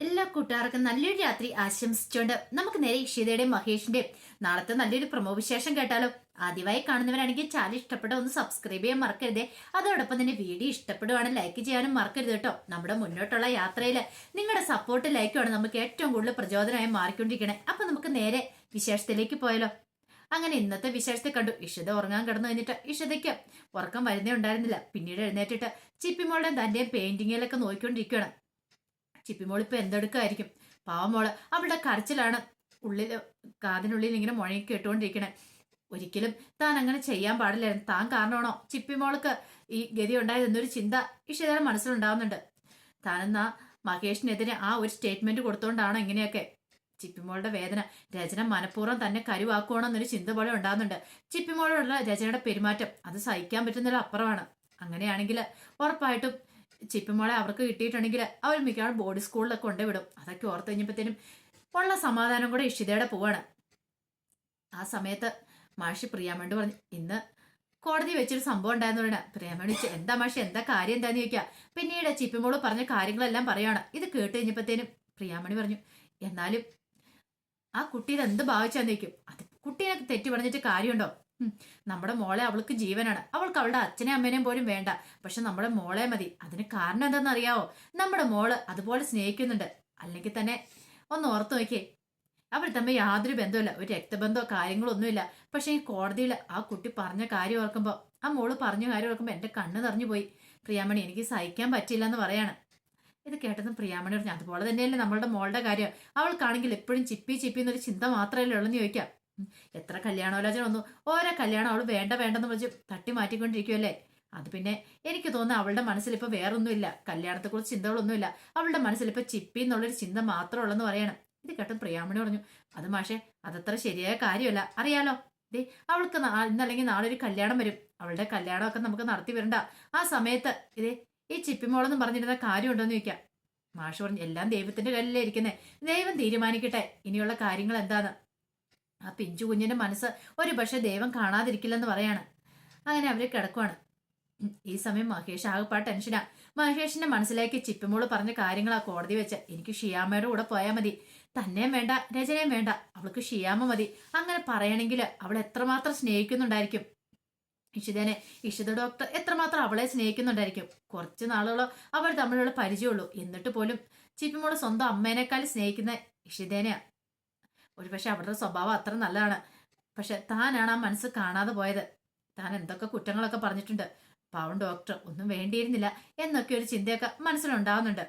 എല്ലാ കൂട്ടുകാർക്കും നല്ലൊരു രാത്രി ആശംസിച്ചുകൊണ്ട് നമുക്ക് നേരെ ഇഷിതയുടെയും മഹേഷിന്റെയും നാളത്തെ നല്ലൊരു പ്രമോ വിശേഷം കേട്ടാലോ? ആദ്യമായി കാണുന്നവരാണെങ്കിൽ ചാനൽ ഇഷ്ടപ്പെട്ട ഒന്ന് സബ്സ്ക്രൈബ് ചെയ്യാൻ മറക്കരുത്. അതോടൊപ്പം തന്നെ വീഡിയോ ഇഷ്ടപ്പെടുവാണെങ്കിൽ ലൈക്ക് ചെയ്യാനും മറക്കരുത് കേട്ടോ. നമ്മുടെ മുന്നോട്ടുള്ള യാത്രയിൽ നിങ്ങളുടെ സപ്പോർട്ട് ലൈക്കുമാണ് നമുക്ക് ഏറ്റവും കൂടുതൽ പ്രചോദനമായി മാറിക്കൊണ്ടിരിക്കണേ. അപ്പൊ നമുക്ക് നേരെ വിശേഷത്തിലേക്ക് പോയാലോ? അങ്ങനെ ഇന്നത്തെ വിശേഷത്തെ കണ്ടു. ഇഷിത ഉറങ്ങാൻ കിടന്നു കഴിഞ്ഞിട്ട് ഇഷിതയ്ക്ക് ഉറക്കം വരുന്നേ ഉണ്ടായിരുന്നില്ല. പിന്നീട് എഴുന്നേറ്റിട്ട് ചിപ്പിമോളുടെ തന്റെയും പെയിന്റിങ്ങിലൊക്കെ നോക്കിക്കൊണ്ടിരിക്കുകയാണ്. ചിപ്പിമോൾ ഇപ്പൊ എന്തെടുക്കായിരിക്കും പാവമോൾ അവളുടെ കരച്ചിലാണ് ഉള്ളിൽ കാതിനുള്ളിൽ ഇങ്ങനെ മുഴങ്ങി കേട്ടുകൊണ്ടിരിക്കണേ. ഒരിക്കലും താൻ അങ്ങനെ ചെയ്യാൻ പാടില്ലായിരുന്നു. താൻ കാരണമാണോ ചിപ്പി മോൾക്ക് ഈ ഗതി ഉണ്ടായത് എന്നൊരു ചിന്ത ഇഷിതയുടെ മനസ്സിലുണ്ടാവുന്നുണ്ട്. താനെന്നാ മഹേഷിനെതിരെ ആ ഒരു സ്റ്റേറ്റ്മെന്റ് കൊടുത്തോണ്ടാണോ ഇങ്ങനെയൊക്കെ? ചിപ്പിമോളുടെ വേദന രചന മനഃപൂർവം തന്നെ കരുവാക്കുവാണോ എന്നൊരു ചിന്ത പോലെ ഉണ്ടാകുന്നുണ്ട് ചിപ്പിമോളുള്ള രചനയുടെ പെരുമാറ്റം അത് സഹിക്കാൻ പറ്റുന്നതിൽ അപ്പുറമാണ് അങ്ങനെയാണെങ്കിൽ ഉറപ്പായിട്ടും ചിപ്പിമോളെ അവർക്ക് കിട്ടിയിട്ടുണ്ടെങ്കിൽ അവർ മിക്കവാറും ബോർഡ് സ്കൂളിലൊക്കെ കൊണ്ടുവിടും അതൊക്കെ ഓർത്ത് കഴിഞ്ഞപ്പോഴത്തേനും ഉള്ള സമാധാനം കൂടെ ഇഷിതയുടെ പോവാണ്. ആ സമയത്ത് മാഷി പ്രിയാമണ്ട് പറഞ്ഞു ഇന്ന് കോടതി വെച്ചൊരു സംഭവം ഉണ്ടായെന്ന് പറയണ. പ്രിയാമണി എന്താ മാഷി എന്താ കാര്യം എന്താന്ന് ചോദിക്കുക പിന്നീട് ചിപ്പിമോൾ പറഞ്ഞ കാര്യങ്ങളെല്ലാം പറയാണ്. ഇത് കേട്ട് കഴിഞ്ഞപ്പോഴത്തേനും പ്രിയാമണി പറഞ്ഞു എന്നാലും ആ കുട്ടിയെ എന്ത് ഭാവിച്ചാന്ന് ചോദിക്കും. അത് കുട്ടീനെ തെറ്റി പറഞ്ഞിട്ട് കാര്യമുണ്ടോ? നമ്മുടെ മോളെ അവൾക്ക് ജീവനാണ്. അവൾക്ക് അവളുടെ അച്ഛനെയും അമ്മേനെയും പോലും വേണ്ട. പക്ഷെ നമ്മുടെ മോളെ മതി. അതിന് കാരണം എന്താണെന്ന് അറിയാവോ നമ്മുടെ മോൾ അതുപോലെ സ്നേഹിക്കുന്നുണ്ട്. അല്ലെങ്കിൽ തന്നെ ഒന്ന് ഓർത്തു നോക്കിയേ. അവർ തമ്മിൽ യാതൊരു ബന്ധമില്ല ഒരു രക്തബന്ധമോ കാര്യങ്ങളോ ഒന്നുമില്ല. പക്ഷെ ഈ കോടതിയിൽ ആ കുട്ടി പറഞ്ഞ കാര്യം ഓർക്കുമ്പോൾ ആ മോൾ പറഞ്ഞ കാര്യം ഓർക്കുമ്പോൾ എന്റെ കണ്ണ് നിറഞ്ഞു പോയി. പ്രിയാമണി എനിക്ക് സഹിക്കാൻ പറ്റില്ല എന്ന് പറയാണ്. ഇത് കേട്ടതും പ്രിയാമണി പറഞ്ഞു അതുപോലെ തന്നെയല്ലേ നമ്മളുടെ മോളുടെ കാര്യം. അവൾക്കാണെങ്കിൽ എപ്പോഴും ചിപ്പി ചിപ്പി എന്നൊരു ചിന്ത മാത്രമല്ലേ ഉള്ളെന്ന് ചോദിക്കാം. എത്ര കല്യാണോലോചന വന്നു. ഓരോ കല്യാണം അവൾ വേണ്ട വേണ്ടെന്ന് വെച്ച് തട്ടി മാറ്റിക്കൊണ്ടിരിക്കുമല്ലേ അത് പിന്നെ എനിക്ക് തോന്നുന്നു അവളുടെ മനസ്സിൽ ഇപ്പൊ വേറൊന്നുമില്ല. കല്യാണത്തെക്കുറിച്ച് ചിന്തകളൊന്നുമില്ല. അവളുടെ മനസ്സിൽ ഇപ്പൊ ചിപ്പി എന്നുള്ളൊരു ചിന്ത മാത്രമേ ഉള്ളെന്ന് പറയണം. ഇത് കേട്ടും പ്രിയാമണി പറഞ്ഞു അത് മാഷേ അതത്ര ശരിയായ കാര്യമല്ല. അറിയാലോ. ദേ അവൾക്ക് ഇന്നല്ലെങ്കിൽ നാളെ ഒരു കല്യാണം വരും. അവളുടെ കല്യാണമൊക്കെ നമുക്ക് നടത്തി വരണ്ട. ആ സമയത്ത് ഇതേ ഈ ചിപ്പിമോളെന്ന് പറഞ്ഞിരുന്ന കാര്യമുണ്ടോന്ന് ചോദിക്കാം. മാഷ് പറഞ്ഞു എല്ലാം ദൈവത്തിന്റെ കയ്യിലേ ഇരിക്കുന്നേ. ദൈവം തീരുമാനിക്കട്ടെ. ഇനിയുള്ള കാര്യങ്ങൾ എന്താന്ന്? ആ പിഞ്ചു കുഞ്ഞിന്റെ മനസ്സ് ഒരു പക്ഷെ ദൈവം കാണാതിരിക്കില്ലെന്ന് പറയാണ്. അങ്ങനെ അവർ കിടക്കുവാണ്. ഈ സമയം മഹേഷ് ആകെപ്പാ ടെൻഷനാ. മഹേഷിന്റെ മനസ്സിലേക്ക് ചിപ്പിമോൾ പറഞ്ഞ കാര്യങ്ങളാ കോടതി വെച്ച. എനിക്ക് ഷിയാമ്മയുടെ കൂടെ പോയാൽ മതി. തന്നെയും വേണ്ട രചനയും വേണ്ട. അവൾക്ക് ഷിയാമ മതി. അങ്ങനെ പറയണമെങ്കിൽ അവൾ എത്രമാത്രം സ്നേഹിക്കുന്നുണ്ടായിരിക്കും. ഇഷിതനെ ഇഷിത ഡോക്ടർ എത്രമാത്രം അവളെ സ്നേഹിക്കുന്നുണ്ടായിരിക്കും. കുറച്ച് നാളുകളോ അവർ തമ്മിലുള്ള പരിചയമുള്ളൂ. എന്നിട്ട് പോലും ചിപ്പിമോൾ സ്വന്തം അമ്മേനേക്കാൾ സ്നേഹിക്കുന്ന ഇഷിതേനെയാ. ഒരു പക്ഷെ അവരുടെ സ്വഭാവം അത്ര നല്ലതാണ്. പക്ഷെ താനാണ് ആ മനസ്സ് കാണാതെ പോയത്. താൻ എന്തൊക്കെ കുറ്റങ്ങളൊക്കെ പറഞ്ഞിട്ടുണ്ട്. പാവം ഡോക്ടർ ഒന്നും വേണ്ടിയിരുന്നില്ല എന്നൊക്കെ ഒരു ചിന്തയൊക്കെ മനസ്സിലുണ്ടാവുന്നുണ്ട്.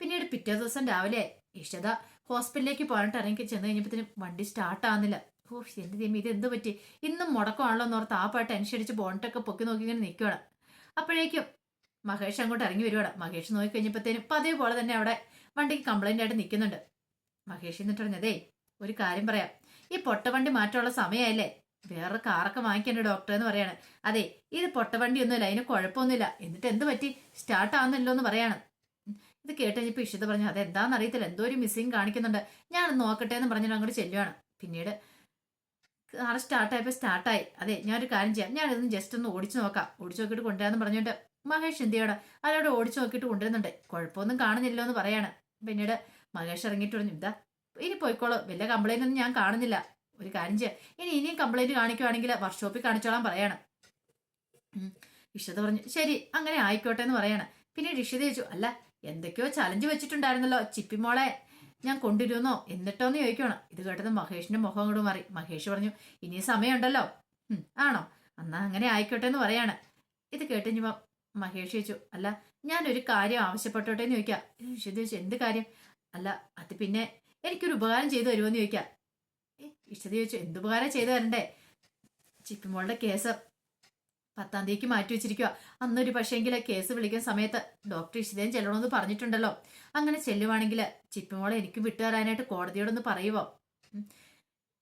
പിന്നീട് പിറ്റേ ദിവസം രാവിലെ ഇഷിത ഹോസ്പിറ്റലിലേക്ക് പോകാനായിട്ട് ഇറങ്ങി ചെന്ന് കഴിഞ്ഞപ്പോഴത്തേനും വണ്ടി സ്റ്റാർട്ട് ആവുന്നില്ല. ഓ എന്റെ ദൈവം ഇത് എന്ത് പറ്റി? ഇന്നും മുടക്കമാണല്ലോ എന്നോർത്ത് ആ പാട്ട് അനുസരിച്ച് ബോണ്ടൊക്കെ പൊക്കി നോക്കി ഇങ്ങനെ നിൽക്കുകയാണ് അപ്പോഴേക്കും മഹേഷ് അങ്ങോട്ട് ഇറങ്ങി വരുവാണ്. മഹേഷ് നോക്കി കഴിഞ്ഞപ്പോഴത്തേനും പതിവ് പോലെ തന്നെ അവിടെ വണ്ടിക്ക് കംപ്ലൈന്റ് ആയിട്ട് നിൽക്കുന്നുണ്ട് മഹേഷ് എന്നിട്ട് പറഞ്ഞതേ ഒരു കാര്യം പറയാം. ഈ പൊട്ടവണ്ടി മാറ്റമുള്ള സമയമല്ലേ വേറെ കാറൊക്കെ വാങ്ങിക്കണ്ട ഡോക്ടർ എന്ന് പറയാണ്. അതെ ഇത് പൊട്ടവണ്ടി ഒന്നുമില്ല അതിന് കുഴപ്പമൊന്നുമില്ല. എന്നിട്ട് എന്ത് പറ്റി? സ്റ്റാർട്ട് ആവുന്നില്ലോ എന്ന് പറയാണ്. ഇത് കേട്ട് കഴിഞ്ഞപ്പോൾ ഇഷിത പറഞ്ഞു അതെന്താണെന്ന് അറിയത്തില്ല എന്തോ ഒരു മിസ്സിങ് കാണിക്കുന്നുണ്ട്. ഞാൻ നോക്കട്ടെ എന്ന് പറഞ്ഞിട്ട് അങ്ങോട്ട് ചെല്ലുവാണ്. പിന്നീട് കാർ സ്റ്റാർട്ടായപ്പോൾ സ്റ്റാർട്ടായി അതെ ഞാനൊരു കാര്യം ചെയ്യാം. ഞാൻ ഞാനിതൊന്ന് ജസ്റ്റ് ഒന്ന് ഓടിച്ചു നോക്കാം. ഓടിച്ചു നോക്കിയിട്ട് കൊണ്ടുവരാന്ന് പറഞ്ഞുകൊണ്ട് മഹേഷ് എന്ത് ചെയ്യണം? അയാളോട് ഓടിച്ചു നോക്കിയിട്ട് കൊണ്ടുവരുന്നുണ്ട്. കുഴപ്പമൊന്നും കാണുന്നില്ലോ എന്ന് പറയാണ്. പിന്നീട് മഹേഷ് ഇറങ്ങിയിട്ട് പറഞ്ഞു ഇതാ ഇനി പോയിക്കോളൂ. വലിയ കംപ്ലൈന്റ് ഒന്നും ഞാൻ കാണുന്നില്ല. ഒരു കാര്യം ചെയ്യാം. ഇനി ഇനിയും കംപ്ലൈന്റ് കാണിക്കുവാണെങ്കിൽ വർക്ക്ഷോപ്പിൽ കാണിച്ചോളാൻ പറയാണ്. ഇഷിത പറഞ്ഞു ശരി അങ്ങനെ ആയിക്കോട്ടെ എന്ന് പറയാണ്. പിന്നെ ഇഷിത ചോദിച്ചു അല്ല എന്തൊക്കെയോ ചലഞ്ച് വെച്ചിട്ടുണ്ടായിരുന്നല്ലോ. ചിപ്പിമോളെ ഞാൻ കൊണ്ടുവരുമെന്നോ? എന്നിട്ടോന്ന് ചോദിക്കണം ഇത് കേട്ടത് മഹേഷിന്റെ മുഖം അങ്ങോട്ട് മാറി. മഹേഷ് പറഞ്ഞു ഇനി സമയമുണ്ടല്ലോ. ആണോ? എന്നാ അങ്ങനെ ആയിക്കോട്ടെ എന്ന് പറയാണ്. ഇത് കേട്ട് മഹേഷ് ചോദിച്ചു അല്ല ഞാനൊരു കാര്യം ആവശ്യപ്പെട്ടോട്ടെ എന്ന് ചോദിക്കാം. ചോദിച്ചു എന്ത് കാര്യം? അല്ല അത് പിന്നെ എനിക്കൊരു ഉപകാരം ചെയ്തു തരുമോന്ന് ചോദിക്കാം. ഏ, ഇഷ്ടത ചോദിച്ചു എന്ത് ഉപകാരം ചെയ്തു തരണ്ടേ? ചിപ്പിമോളുടെ കേസ് പത്താം തീയതിക്ക് മാറ്റി വെച്ചിരിക്കുക അന്നൊരു പക്ഷേങ്കിൽ കേസ് വിളിക്കുന്ന സമയത്ത് ഡോക്ടർ ഇഷിതയും ചെല്ലണമെന്ന് പറഞ്ഞിട്ടുണ്ടല്ലോ. അങ്ങനെ ചെല്ലുവാണെങ്കിൽ ചിപ്പിമോളെ എനിക്ക് വിട്ടുതരാനായിട്ട് കോടതിയോടൊന്ന് പറയുവോ.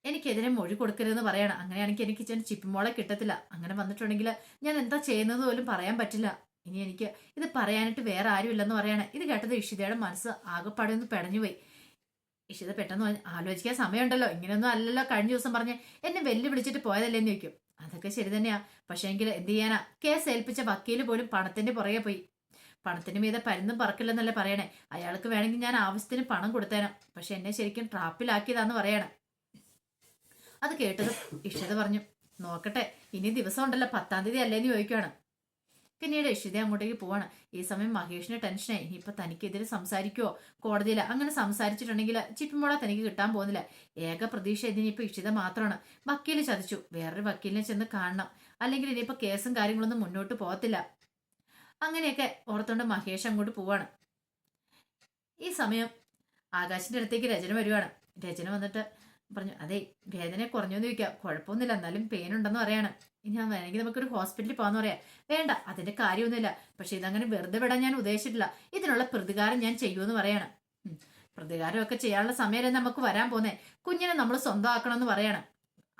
എനിക്കെതിരെ മൊഴി കൊടുക്കരുതെന്ന് പറയണം. അങ്ങനെയാണെങ്കിൽ എനിക്ക് ചിപ്പിമോളെ കിട്ടത്തില്ല. അങ്ങനെ വന്നിട്ടുണ്ടെങ്കിൽ ഞാൻ എന്താ ചെയ്യുന്നത് പോലും പറയാൻ പറ്റില്ല. ഇനി എനിക്ക് ഇത് പറയാനായിട്ട് വേറെ ആരുമില്ലെന്ന് പറയണേ. ഇത് കേട്ടത് ഇഷിതയുടെ മനസ്സ് ആകെപ്പാടെ ഒന്ന് പെടഞ്ഞുപോയി. ഇഷിത പെട്ടെന്ന് ആലോചിക്കാൻ സമയമുണ്ടല്ലോ. ഇങ്ങനെയൊന്നും അല്ലല്ലോ. കഴിഞ്ഞ ദിവസം പറഞ്ഞ് എന്നെ വെല്ലുവിളിച്ചിട്ട് പോയതല്ലേന്ന് ചോദിക്കും. അതൊക്കെ ശരി തന്നെയാ. പക്ഷേ എങ്കിൽ എന്ത് ചെയ്യാനാ? കേസ് ഏൽപ്പിച്ച വക്കീൽ പോലും പണത്തിന്റെ പുറകെ പോയി. പണത്തിന് മീതെ പരുന്നും പറക്കില്ലെന്നല്ലേ പറയണേ. അയാൾക്ക് വേണമെങ്കിൽ ഞാൻ ആവശ്യത്തിന് പണം കൊടുത്തേനോ. പക്ഷെ എന്നെ ശരിക്കും ട്രാപ്പിലാക്കിയതാന്ന് പറയണം. അത് കേട്ടത് ഇഷിത പറഞ്ഞു നോക്കട്ടെ ഇനി ദിവസം ഉണ്ടല്ലോ പത്താം തീയതി അല്ലേന്ന് ചോദിക്കുവാണ്. പിന്നീട് ഇഷിത അങ്ങോട്ടേക്ക് പോവാണ്. ഈ സമയം മഹേഷിന് ടെൻഷനായി. ഇപ്പൊ തനിക്കെതിരെ സംസാരിക്കുവോ? കോടതിയിൽ അങ്ങനെ സംസാരിച്ചിട്ടുണ്ടെങ്കിൽ ചിപ്പിമോള തനിക്ക് കിട്ടാൻ പോകുന്നില്ല. ഏക പ്രതീക്ഷ ഇതിനിപ്പോ ഇഷിത മാത്രമാണ്. വക്കീൽ ചതിച്ചു. വേറൊരു വക്കീലിനെ ചെന്ന് കാണണം. അല്ലെങ്കിൽ ഇനിയിപ്പോ കേസും കാര്യങ്ങളൊന്നും മുന്നോട്ട് പോകത്തില്ല. അങ്ങനെയൊക്കെ ഓർത്തോണ്ട് മഹേഷ് അങ്ങോട്ട് പോവാണ്. ഈ സമയം ആകാശിന്റെ അടുത്തേക്ക് രചന വരുവാണ്. രചന വന്നിട്ട് പറഞ്ഞു അതെ വേദന കുറഞ്ഞു എന്ന് ചോദിക്കാം. കുഴപ്പമൊന്നുമില്ല എന്നാലും പെയിൻ ഉണ്ടെന്ന് പറയാണ്. ഞാൻ വേണമെങ്കിൽ നമുക്കൊരു ഹോസ്പിറ്റലിൽ പോകാന്ന് പറയാം. വേണ്ട അതിന്റെ കാര്യമൊന്നുമില്ല. പക്ഷെ ഇതങ്ങനെ വെറുതെ വിടാൻ ഞാൻ ഉദ്ദേശിച്ചിട്ടില്ല. ഇതിനുള്ള പ്രതികാരം ഞാൻ ചെയ്യുമെന്ന് പറയാണ്. പ്രതികാരമൊക്കെ ചെയ്യാനുള്ള സമയമല്ലേ നമുക്ക് വരാൻ പോന്നേ. കുഞ്ഞിനെ നമ്മൾ സ്വന്തമാക്കണം എന്ന് പറയാണ്.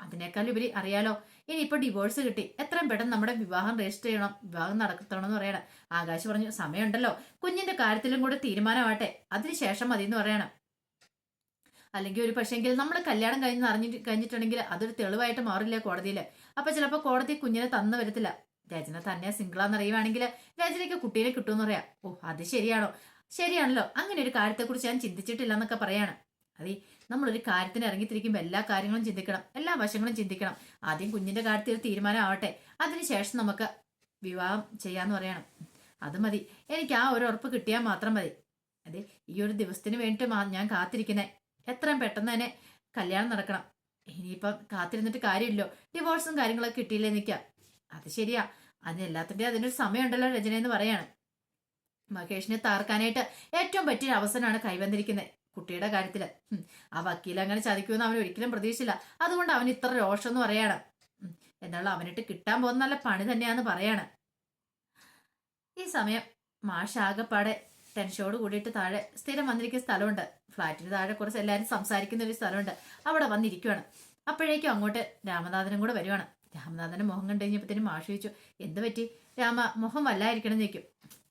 അതിനേക്കാൾ ഉപരി അറിയാലോ ഇനിയിപ്പോ ഡിവോഴ്സ് കിട്ടി. എത്രയും പെട്ടെന്ന് നമ്മുടെ വിവാഹം രജിസ്റ്റർ ചെയ്യണം. വിവാഹം നടക്കണം എന്ന് പറയണം. ആകാശ് പറഞ്ഞു സമയമുണ്ടല്ലോ. കുഞ്ഞിന്റെ കാര്യത്തിലും കൂടെ തീരുമാനമാട്ടെ അതിനുശേഷം മതി എന്ന് പറയണം. അല്ലെങ്കിൽ ഒരു പക്ഷേങ്കിൽ നമ്മൾ കല്യാണം കഴിഞ്ഞ് അറിഞ്ഞിട്ട് കഴിഞ്ഞിട്ടുണ്ടെങ്കിൽ അതൊരു തെളിവായിട്ട് മാറില്ല കോടതിയിൽ അപ്പൊ ചിലപ്പോൾ കോടതി കുഞ്ഞിനെ തന്നു വരത്തില്ല. രചന തന്നെ സിംഗിളാന്ന് അറിയുവാണെങ്കിൽ രചനയ്ക്ക് കുട്ടീനെ കിട്ടുമെന്ന് പറയാം. ഓ അത് ശരിയാണോ? ശരിയാണല്ലോ. അങ്ങനെ ഒരു കാര്യത്തെക്കുറിച്ച് ഞാൻ ചിന്തിച്ചിട്ടില്ല എന്നൊക്കെ പറയാണ്. അതെ നമ്മളൊരു കാര്യത്തിന് ഇറങ്ങിത്തിരിക്കുമ്പോൾ എല്ലാ കാര്യങ്ങളും ചിന്തിക്കണം. എല്ലാ വശങ്ങളും ചിന്തിക്കണം. ആദ്യം കുഞ്ഞിന്റെ കാര്യത്തിൽ ഒരു തീരുമാനമാവട്ടെ അതിനുശേഷം നമുക്ക് വിവാഹം ചെയ്യാന്ന് പറയണം. അത് മതി. എനിക്ക് ആ ഒരു ഉറപ്പ് കിട്ടിയാൽ മാത്രം മതി. അതെ ഈ ഒരു ദിവസത്തിന് വേണ്ടിയിട്ട് മാ- ഞാൻ കാത്തിരിക്കുന്നേ. എത്രയും പെട്ടെന്ന് തന്നെ കല്യാണം നടക്കണം. ഇനിയിപ്പം കാത്തിരുന്നിട്ട് കാര്യമില്ലോ. ഡിവോഴ്സും കാര്യങ്ങളൊക്കെ കിട്ടിയില്ലേ നിൽക്കാം അത് ശരിയാ. അതിന് എല്ലാത്തിന്റെ അതിനൊരു സമയമുണ്ടല്ലോ രചന എന്ന് പറയാണ്. മഹേഷിനെ താർക്കാനായിട്ട് ഏറ്റവും പറ്റിയ അവസരമാണ് കൈവന്നിരിക്കുന്നത് കുട്ടിയുടെ കാര്യത്തിൽ ആ വക്കീൽ അങ്ങനെ ചതിക്കുമെന്ന് അവൻ ഒരിക്കലും പ്രതീക്ഷിച്ചില്ല അതുകൊണ്ട് അവൻ ഇത്ര രോഷം എന്ന് പറയാണ്. എന്നാൽ അവനിട്ട് കിട്ടാൻ പോകുന്ന നല്ല പണി തന്നെയാന്ന് പറയാണ്. ഈ സമയം മാഷ് ആകെപ്പാടെ ടെൻഷനോട് കൂടിയിട്ട് താഴെ സ്ഥിരം വന്നിരിക്കുന്ന സ്ഥലമുണ്ട്. ഫ്ലാറ്റിന് താഴെ കുറച്ച് എല്ലാവരും സംസാരിക്കുന്ന ഒരു സ്ഥലമുണ്ട്. അവിടെ വന്നിരിക്കുവാണ്. അപ്പോഴേക്കും അങ്ങോട്ട് രാമനാഥനും കൂടെ വരുവാണ്. രാമനാഥന്റെ മുഖം കണ്ടു കഴിഞ്ഞപ്പോഴത്തേനും മാഷ് ചോദിച്ചു എന്ത് പറ്റി? രാമ മുഖം വല്ലായിരിക്കണം നിൽക്കും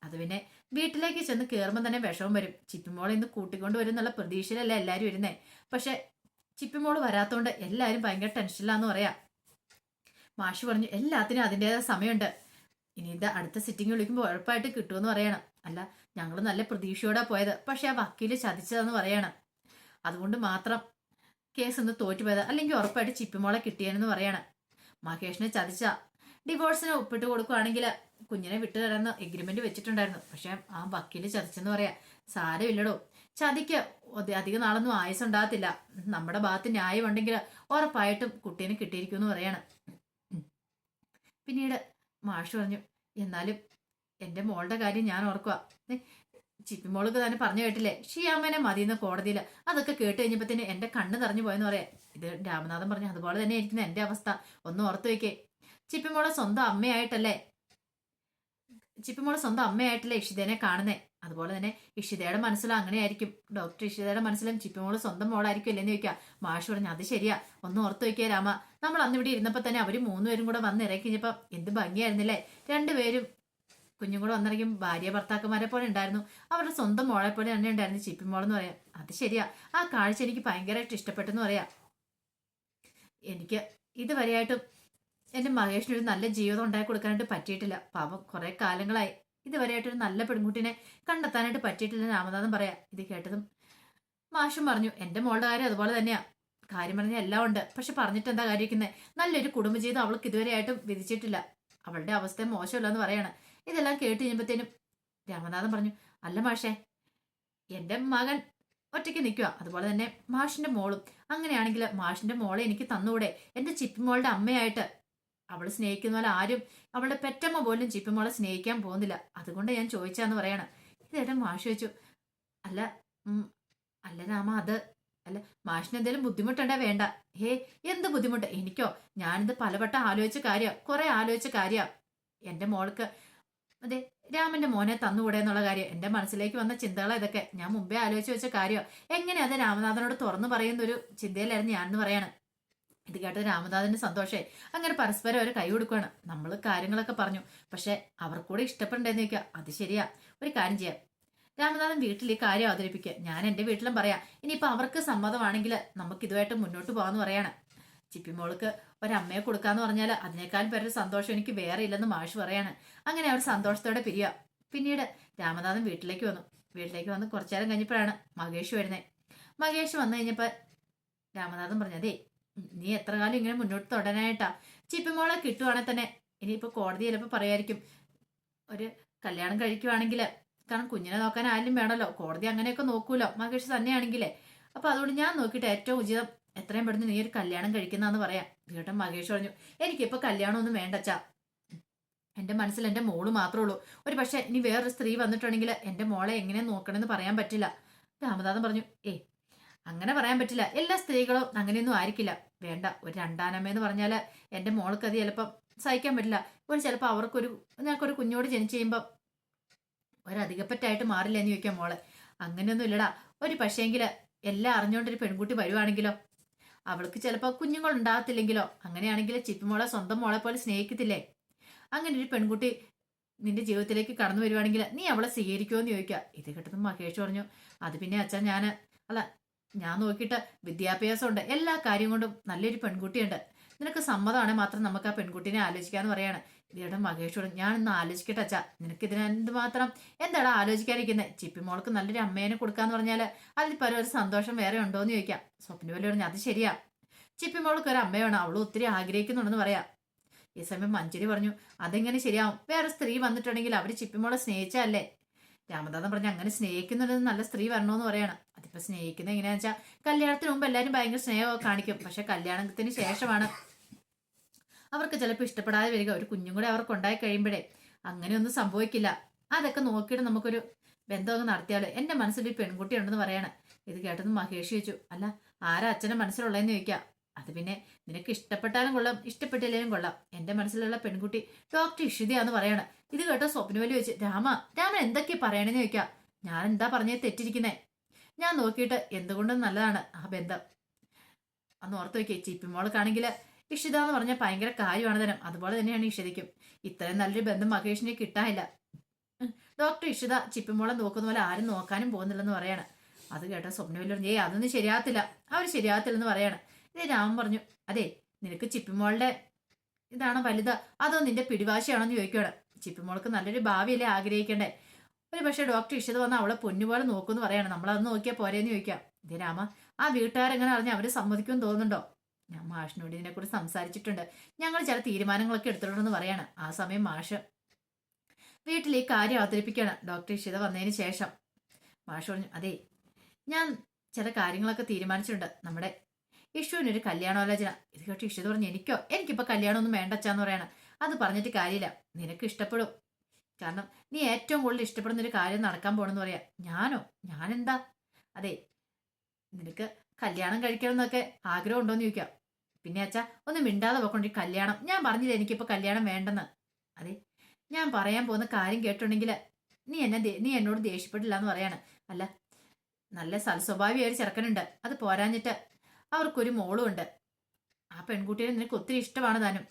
അത് പിന്നെ വീട്ടിലേക്ക് ചെന്ന് കയറുമ്പോൾ തന്നെ വിഷമം വരും. ചിപ്പിമോളെ ഇന്ന് കൂട്ടിക്കൊണ്ട് വരും എന്നുള്ള പ്രതീക്ഷയിലല്ല എല്ലാവരും വരുന്നേ പക്ഷെ ചിപ്പിമോൾ വരാത്തോണ്ട് എല്ലാവരും ഭയങ്കര ടെൻഷനിലാന്ന് പറയാം. മാഷ് പറഞ്ഞു എല്ലാത്തിനും അതിന്റെതായ സമയമുണ്ട്. ഇനി ഇത് അടുത്ത സിറ്റിംഗ് വിളിക്കുമ്പോൾ ഉഴപ്പായിട്ട് കിട്ടുമെന്ന് പറയണം. അല്ല ഞങ്ങൾ നല്ല പ്രതീക്ഷയോടെ പോയത്. പക്ഷെ ആ വക്കീൽ ചതിച്ചതെന്ന് പറയണം. അതുകൊണ്ട് മാത്രം കേസ് ഒന്ന് തോറ്റുപോയത്. അല്ലെങ്കിൽ ഉറപ്പായിട്ട് ചിപ്പിമോളെ കിട്ടിയെന്ന് പറയണം. മഹേഷിനെ ചതിച്ച. ഡിവോഴ്സിന് ഒപ്പിട്ട് കൊടുക്കുവാണെങ്കിൽ കുഞ്ഞിനെ വിട്ടു തരാമെന്ന് എഗ്രിമെന്റ് വെച്ചിട്ടുണ്ടായിരുന്നു. പക്ഷെ ആ വക്കീൽ ചതിച്ചെന്ന് പറയാ. സാരമില്ലടോ. ചതിക്ക് അധികം നാളൊന്നും ആയുസ് ഉണ്ടാകത്തില്ല നമ്മുടെ ഭാഗത്ത് ന്യായം ഉണ്ടെങ്കിൽ ഉറപ്പായിട്ടും കുട്ടീനെ കിട്ടിയിരിക്കും എന്ന് പറയണം പിന്നീട് മാഷ് പറഞ്ഞു എന്നാലും എന്റെ മോളുടെ കാര്യം ഞാൻ ഓർക്കുക ചിപ്പി ചിപ്പിമോൾക്ക് തന്നെ പറഞ്ഞു കേട്ടില്ലേ? ഷിയാമ്മനെ മതിയെന്ന് കോടതിയിൽ അതൊക്കെ കേട്ട് കഴിഞ്ഞപ്പോ തന്നെ എന്റെ കണ്ണ് നിറഞ്ഞു പോയെന്ന് പറയാം. ഇത് രാമനാഥൻ പറഞ്ഞു അതുപോലെ തന്നെ ഇരിക്കുന്ന എന്റെ അവസ്ഥ. ഒന്ന് ഓർത്തു വെക്കേ. ചിപ്പിമോളെ സ്വന്തം അമ്മയായിട്ടല്ലേ? ചിപ്പിമോളെ സ്വന്തം അമ്മയായിട്ടല്ലേ ഇഷിതേനെ കാണുന്നേ? അതുപോലെ തന്നെ ഇഷിതയുടെ മനസ്സിലും അങ്ങനെയായിരിക്കും. ഡോക്ടർ ഇഷിതയുടെ മനസ്സിലും ചിപ്പിമോൾ സ്വന്തം മോളായിരിക്കും അല്ലേന്ന് ചോദിക്കുക മാഷ് പറഞ്ഞു അത് ശരിയാ. ഒന്ന് ഓർത്തു വയ്ക്കേ രാമ. നമ്മൾ അന്ന് ഇവിടെ ഇരുന്നപ്പോ തന്നെ അവർ മൂന്നുപേരും കൂടെ വന്ന് ഇറക്കി കഴിഞ്ഞപ്പോ എന്ത് ഭംഗിയായിരുന്നില്ലേ? രണ്ടുപേരും കുഞ്ഞും കൂടെ വന്നിറങ്ങി ഭാര്യ ഭർത്താക്കന്മാരെ പോലെ ഉണ്ടായിരുന്നു. അവരുടെ സ്വന്തം മോളെ പോലെ തന്നെ ഉണ്ടായിരുന്നു ചിപ്പി മോളെന്ന് പറയാം. അത് ശരിയാ. ആ കാഴ്ച എനിക്ക് ഭയങ്കരമായിട്ട് ഇഷ്ടപ്പെട്ടെന്ന് പറയാം. എനിക്ക് ഇതുവരെയായിട്ടും എന്റെ മഹേഷിനൊരു നല്ല ജീവിതം ഉണ്ടാക്കി കൊടുക്കാനായിട്ട് പറ്റിയിട്ടില്ല. പാവം കുറെ കാലങ്ങളായി. ഇതുവരെയായിട്ടൊരു നല്ല പെൺകുട്ടിനെ കണ്ടെത്താനായിട്ട് പറ്റിയിട്ടില്ല രാമനാഥൻ പറയാം. ഇത് കേട്ടതും മാഷും പറഞ്ഞു എന്റെ മോളുടെ കാര്യം അതുപോലെ തന്നെയാ. കാര്യം പറഞ്ഞ എല്ലാം ഉണ്ട്. പക്ഷെ പറഞ്ഞിട്ട് എന്താ കാര്യം നല്ലൊരു കുടുംബജീവിതം അവൾക്ക് ഇതുവരെയായിട്ടും വിധിച്ചിട്ടില്ല. അവളുടെ അവസ്ഥ മോശമല്ലെന്ന് പറയാണ്. ഇതെല്ലാം കേട്ട് കഴിയുമ്പോഴത്തേനും രാമനാഥൻ പറഞ്ഞു അല്ല മാഷേ എന്റെ മകൻ ഒറ്റയ്ക്ക് നിൽക്കുക അതുപോലെ തന്നെ മാഷിന്റെ മോളും. അങ്ങനെയാണെങ്കിൽ മാഷിന്റെ മോളെ എനിക്ക് തന്നുകൂടെ ചിപ്പി ചിപ്പിമോളുടെ അമ്മയായിട്ട് അവൾ സ്നേഹിക്കുന്ന പോലെ ആരും അവളുടെ പെറ്റമ്മ പോലും ചിപ്പിമോളെ സ്നേഹിക്കാൻ പോകുന്നില്ല. അതുകൊണ്ട് ഞാൻ ചോദിച്ചാന്ന് പറയണം. ഇതേട്ടൻ മാഷ് വെച്ചു അല്ല അല്ല രാമ അത് അല്ല മാഷിന് എന്തെങ്കിലും ബുദ്ധിമുട്ടുണ്ടേ വേണ്ട. ഹേ എന്ത് ബുദ്ധിമുട്ട്? എനിക്കോ? ഞാനിത് പലവട്ടം ആലോചിച്ച കാര്യമാണ് കുറെ ആലോചിച്ച കാര്യമാണ് എന്റെ മോൾക്ക് അതെ രാമന്റെ മോനെ തന്നുകൂടെ എന്നുള്ള കാര്യം. എന്റെ മനസ്സിലേക്ക് വന്ന ചിന്തകൾ ഇതൊക്കെ. ഞാൻ മുമ്പേ ആലോചിച്ച് വെച്ച കാര്യം? എങ്ങനെ അത് രാമനാഥനോട് തുറന്നു പറയുന്ന ഒരു ചിന്തയിലായിരുന്നു ഞാനെന്ന് പറയാണ്. ഇത് കേട്ട രാമനാഥന് സന്തോഷേ അങ്ങനെ പരസ്പരം ഒരു കൈ കൊടുക്കുകയാണ് നമ്മൾ കാര്യങ്ങളൊക്കെ പറഞ്ഞു. പക്ഷെ അവർക്കൂടെ ഇഷ്ടപ്പെടേണ്ടെന്ന് ചോദിക്കുക അത് ശരിയാ. ഒരു കാര്യം ചെയ്യാം. രാമനാഥൻ വീട്ടിൽ ഈ കാര്യം അവതരിപ്പിക്കുക ഞാൻ എന്റെ വീട്ടിലും പറയാം. ഇനിയിപ്പോൾ അവർക്ക് സമ്മതമാണെങ്കിൽ നമുക്ക് ഇതുമായിട്ട് മുന്നോട്ട് പോകാമെന്ന് പറയാണ്. ചിപ്പിമോൾക്ക് ഒരമ്മയെ കൊടുക്കാന്ന് പറഞ്ഞാൽ അതിനേക്കാൾ പേരൊരു സന്തോഷം എനിക്ക് വേറെ ഇല്ലെന്ന് മാഷ് പറയാണ്. അങ്ങനെ അവർ സന്തോഷത്തോടെ പിരിയ. പിന്നീട് രാമനാഥൻ വീട്ടിലേക്ക് വന്നു. വീട്ടിലേക്ക് വന്ന് കുറച്ചു നേരം കഴിഞ്ഞപ്പോഴാണ് മഹേഷ് വരുന്നത് മഹേഷ് വന്നു കഴിഞ്ഞപ്പോൾ രാമനാഥൻ പറഞ്ഞതേ നീ എത്ര കാലം ഇങ്ങനെ മുന്നോട്ട് തുടരാനായിട്ടാ ചിപ്പിമോളെ കിട്ടുവാണെങ്കിൽ തന്നെ ഇനിയിപ്പോൾ കോടതി ചിലപ്പോൾ പറയായിരിക്കും ഒരു കല്യാണം കഴിക്കുവാണെങ്കിൽ കാരണം കുഞ്ഞിനെ നോക്കാൻ ആരും വേണമല്ലോ കോടതി അങ്ങനെയൊക്കെ നോക്കൂലോ. മഹേഷ് തന്നെയാണെങ്കിലേ. അപ്പോൾ അതുകൊണ്ട് ഞാൻ നോക്കിയിട്ട് ഏറ്റവും ഉചിതം എത്രയും പെട്ടെന്ന് നീ ഒരു കല്യാണം കഴിക്കുന്നതെന്ന് പറയാം. കേട്ടോ മഹേഷ് പറഞ്ഞു എനിക്കിപ്പോൾ കല്യാണമൊന്നും വേണ്ടച്ചാ. എന്റെ മനസ്സിൽ എന്റെ മോൾ മാത്രമേ ഉള്ളൂ. ഒരു പക്ഷേ ഇനി വേറൊരു സ്ത്രീ വന്നിട്ടുണ്ടെങ്കിൽ എന്റെ മോളെ എങ്ങനെ നോക്കണമെന്ന് പറയാൻ പറ്റില്ല. രാമനാഥൻ പറഞ്ഞു ഏ അങ്ങനെ പറയാൻ പറ്റില്ല. എല്ലാ സ്ത്രീകളും അങ്ങനെയൊന്നും ആയിരിക്കില്ല. വേണ്ട ഒരു രണ്ടാനമ്മ എന്ന് പറഞ്ഞാൽ എന്റെ മോൾക്ക് അത് ചിലപ്പം സഹിക്കാൻ പറ്റില്ല. ഒരു ചിലപ്പോൾ അവർക്കൊരു ഞങ്ങൾക്കൊരു കുഞ്ഞോട് ജനിച്ചു കഴിയുമ്പോൾ ഒരധികപ്പറ്റായിട്ട് മാറില്ല എന്ന് ചോദിക്കാം മോളെ. അങ്ങനെയൊന്നും ഇല്ലടാ. ഒരു പക്ഷേങ്കിൽ എല്ലാം അറിഞ്ഞുകൊണ്ടൊരു പെൺകുട്ടി വരുവാണെങ്കിലോ അവൾക്ക് ചിലപ്പോൾ കുഞ്ഞുങ്ങൾ ഉണ്ടാകത്തില്ലെങ്കിലോ? അങ്ങനെയാണെങ്കിൽ ചിപ്പിമോളെ സ്വന്തം മോളെ പോലെ സ്നേഹിക്കത്തില്ലേ? അങ്ങനെ ഒരു പെൺകുട്ടി നിന്റെ ജീവിതത്തിലേക്ക് കടന്നു വരുവാണെങ്കിൽ നീ അവളെ സ്വീകരിക്കുമോ എന്ന് ചോദിക്കുക. ഇത് കേട്ടതും മഹേഷ് പറഞ്ഞു അത് പിന്നെ അച്ഛൻ ഞാൻ അല്ല ഞാൻ നോക്കിയിട്ട് വിദ്യാഭ്യാസമുണ്ട്. എല്ലാ കാര്യം കൊണ്ടും നല്ലൊരു പെൺകുട്ടിയുണ്ട്. നിനക്ക് സമ്മതമാണെങ്കിൽ മാത്രം നമുക്ക് ആ പെൺകുട്ടിനെ ആലോചിക്കാന്ന് പറയാണ്. ഇതിയുടെ മഹേഷോട് ഞാൻ ഇന്ന് ആലോചിക്കട്ടെ അച്ഛാ. നിനക്ക് ഇതിനെന്ത് മാത്രം? എന്താണ് ചിപ്പി ചിപ്പിമോൾക്ക് നല്ലൊരു അമ്മേനെ കൊടുക്കാന്ന് പറഞ്ഞാൽ അതിൽ പല ഒരു സന്തോഷം വേറെ ഉണ്ടോ എന്ന് ചോദിക്കാം. സ്വപ്ന പോലെ പറഞ്ഞു അത് ശരിയാ. ചിപ്പി ചിപ്പിമോൾക്ക് ഒരു അമ്മയാണ്. അവൾ ഒത്തിരി ആഗ്രഹിക്കുന്നുണ്ടെന്ന് പറയാം. ഈ സമയം മഞ്ജരി പറഞ്ഞു അതെങ്ങനെ ശരിയാവും? വേറെ സ്ത്രീ വന്നിട്ടുണ്ടെങ്കിൽ അവർ ചിപ്പിമോളെ സ്നേഹിച്ചല്ലേ രാമദാസൻ പറഞ്ഞു അങ്ങനെ സ്നേഹിക്കുന്നുണ്ടെന്ന് നല്ല സ്ത്രീ വരണമെന്ന് പറയണം. അതിപ്പോ സ്നേഹിക്കുന്നത് എങ്ങനെയാന്ന് വെച്ചാൽ കല്യാണത്തിന് മുമ്പ് എല്ലാരും ഭയങ്കര സ്നേഹമൊക്കെ കാണിക്കും. പക്ഷെ കല്യാണത്തിന് ശേഷമാണ് അവർക്ക് ചിലപ്പോൾ ഇഷ്ടപ്പെടാതെ വരിക. ഒരു കുഞ്ഞും കൂടെ അവർക്ക് ഉണ്ടായി കഴിയുമ്പോഴേ അങ്ങനെയൊന്നും സംഭവിക്കില്ല. അതൊക്കെ നോക്കിയിട്ട് നമുക്കൊരു ബന്ധമൊക്കെ നടത്തിയാലോ? എന്റെ മനസ്സിൽ ഒരു പെൺകുട്ടി ഉണ്ടെന്ന് പറയാണ്. ഇത് കേട്ടെന്ന് മഹേഷ് ചോദിച്ചു. അല്ല ആരാ അച്ഛന്റെ മനസ്സിലുള്ളതെന്ന് ചോദിക്കാം? അത് പിന്നെ നിനക്ക് ഇഷ്ടപ്പെട്ടാലും കൊള്ളാം ഇഷ്ടപ്പെട്ടില്ലേലും കൊള്ളാം. എന്റെ മനസ്സിലുള്ള പെൺകുട്ടി ഡോക്ടർ ഇഷിതയാന്ന് പറയണം. ഇത് കേട്ടോ സ്വപ്നവലി വെച്ച്. രാമ രാമൻ എന്തൊക്കെയാ പറയണെന്ന് ചോദിക്കാം. ഞാൻ എന്താ പറഞ്ഞേ തെറ്റിരിക്കുന്നേ? ഞാൻ നോക്കിയിട്ട് എന്തുകൊണ്ടും നല്ലതാണ് ആ ബന്ധം. അന്ന് ഓർത്ത് വയ്ക്കേ ചിപ്പിമോൾക്കാണെങ്കിൽ ഇഷിത എന്ന് പറഞ്ഞാൽ ഭയങ്കര കാര്യമാണ് തരം അതുപോലെ തന്നെയാണ് ഇഷിതയ്ക്കും. ഇത്രയും നല്ലൊരു ബന്ധം മഹേഷിനെ കിട്ടാനില്ല. ഡോക്ടർ ഇഷിത ചിപ്പിമോളെ നോക്കുന്ന പോലെ ആരും നോക്കാനും പോകുന്നില്ലെന്ന് പറയാണ്. അത് കേട്ട സ്വപ്നവിൽ പറഞ്ഞു. ഏയ് അതൊന്നും ശരിയാകത്തില്ല. അവർ ശരിയാകത്തില്ലെന്ന് പറയാണ്. ഇത് രാമൻ പറഞ്ഞു അതെ നിനക്ക് ചിപ്പിമോളുടെ ഇതാണ് വലുത്. അതോ നിന്റെ പിടിവാശിയാണോ എന്ന് ചോദിക്കുകയാണ് ചിപ്പിമോൾക്ക് നല്ലൊരു ഭാവിയല്ലേ ആഗ്രഹിക്കണ്ടേ? ഒരു പക്ഷേ ഡോക്ടർ ഇഷ്ടത് വന്ന് അവളെ പൊന്നുപോലെ നോക്കുമെന്ന് പറയാണ്. നമ്മളത് നോക്കിയാൽ പോരേന്ന് ചോദിക്കാം. ഇതേ രാമ ആ വീട്ടുകാരെങ്ങനെ അറിഞ്ഞ് അവർ സമ്മതിക്കുമെന്ന് തോന്നുന്നുണ്ടോ? ഞാൻ മാഷിനോട് ഇതിനെക്കുറിച്ച് സംസാരിച്ചിട്ടുണ്ട്. ഞങ്ങൾ ചില തീരുമാനങ്ങളൊക്കെ എടുത്തിട്ടുണ്ടെന്ന് പറയാണ്. ആ സമയം മാഷ് വീട്ടിൽ ഈ കാര്യം അവതരിപ്പിക്കുകയാണ്. ഡോക്ടർ ഇഷിത വന്നതിന് ശേഷം മാഷ് പറഞ്ഞു അതെ ഞാൻ ചില കാര്യങ്ങളൊക്കെ തീരുമാനിച്ചിട്ടുണ്ട്. നമ്മുടെ ഇഷുവിനൊരു കല്യാണാലോചന. ഇത് കേട്ട് ഇഷിത പറഞ്ഞു എനിക്കോ? എനിക്കിപ്പോൾ കല്യാണമൊന്നും വേണ്ടച്ചാന്ന് പറയണം. അത് പറഞ്ഞിട്ട് കാര്യമില്ല. നിനക്ക് ഇഷ്ടപ്പെടും. കാരണം നീ ഏറ്റവും കൂടുതൽ ഇഷ്ടപ്പെടുന്ന ഒരു കാര്യം നടക്കാൻ പോണെന്ന് പറയാ. ഞാനോ? ഞാനെന്താ? അതെ നിനക്ക് കല്യാണം കഴിക്കണം എന്നൊക്കെ ആഗ്രഹം ഉണ്ടോന്ന് ചോദിക്കാം. പിന്നെ അച്ഛാ ഒന്ന് മിണ്ടാതെ പോക്കൊണ്ട് കല്യാണം. ഞാൻ പറഞ്ഞില്ല എനിക്കിപ്പോൾ കല്യാണം വേണ്ടെന്ന്? അതെ ഞാൻ പറയാൻ പോകുന്ന കാര്യം കേട്ടുണ്ടെങ്കിൽ നീ എന്നെ നീ എന്നോട് ദേഷ്യപ്പെട്ടില്ല എന്ന് പറയാണ്. അല്ല നല്ല സൽസ്വഭാവിയായ ഒരു ചെറുക്കനുണ്ട്. അത് പോരാഞ്ഞിട്ട് അവർക്കൊരു മോളും ഉണ്ട്. ആ പെൺകുട്ടിയെ നിനക്ക് ഒത്തിരി ഇഷ്ടമാണ് താനും.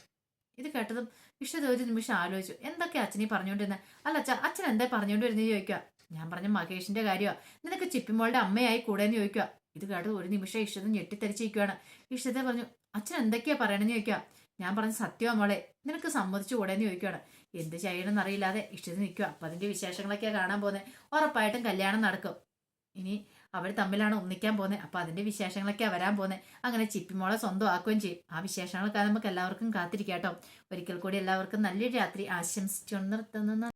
ഇത് കേട്ടതും വിഷ്ണു ഒരു നിമിഷം ആലോചിച്ചു. എന്തൊക്കെ അച്ഛനീ പറഞ്ഞുകൊണ്ടിരുന്നത് അല്ല അച്ഛ അച്ഛൻ എന്താ പറഞ്ഞുകൊണ്ടിരുന്നത് ചോദിക്കുക ഞാൻ പറഞ്ഞ മഹേഷിന്റെ കാര്യമാണ് നിനക്ക് ചിപ്പിമോളുടെ അമ്മയായി കൂടെയെന്ന് ചോദിക്കുക ഇത് കേട്ടത് ഒരു നിമിഷം ഇഷ്ടത ഞെട്ടിത്തരിച്ചിരിക്കുകയാണ് ഇഷ്ടത്തെ പറഞ്ഞു അച്ഛൻ എന്തൊക്കെയാ പറയണെന്ന് ചോദിക്കുക ഞാൻ പറഞ്ഞ സത്യമാ മോളെ. നിനക്ക് സമ്മതിച്ചു എന്ന് ചോദിക്കുകയാണ് എന്ത് ചെയ്യണമെന്ന് അറിയില്ലാതെ ഇഷ്ടത്തിന് നിൽക്കുക അപ്പം അതിന്റെ വിശേഷങ്ങളൊക്കെയാണ് കാണാൻ പോകുന്നത് ഉറപ്പായിട്ടും കല്യാണം നടക്കും. ഇനി അവർ തമ്മിലാണ് ഒന്നിക്കാൻ പോകുന്നത് അപ്പൊ അതിന്റെ വിശേഷങ്ങളൊക്കെ വരാൻ പോകുന്നത് അങ്ങനെ ചിപ്പിമോളെ സ്വന്തമാക്കുകയും ചെയ്യും. ആ വിശേഷങ്ങളൊക്കെ നമുക്ക് എല്ലാവർക്കും കാത്തിരിക്കാം കേട്ടോ. ഒരിക്കൽ കൂടി എല്ലാവർക്കും നല്ലൊരു രാത്രി ആശംസിച്ചു നിർത്തുന്നു.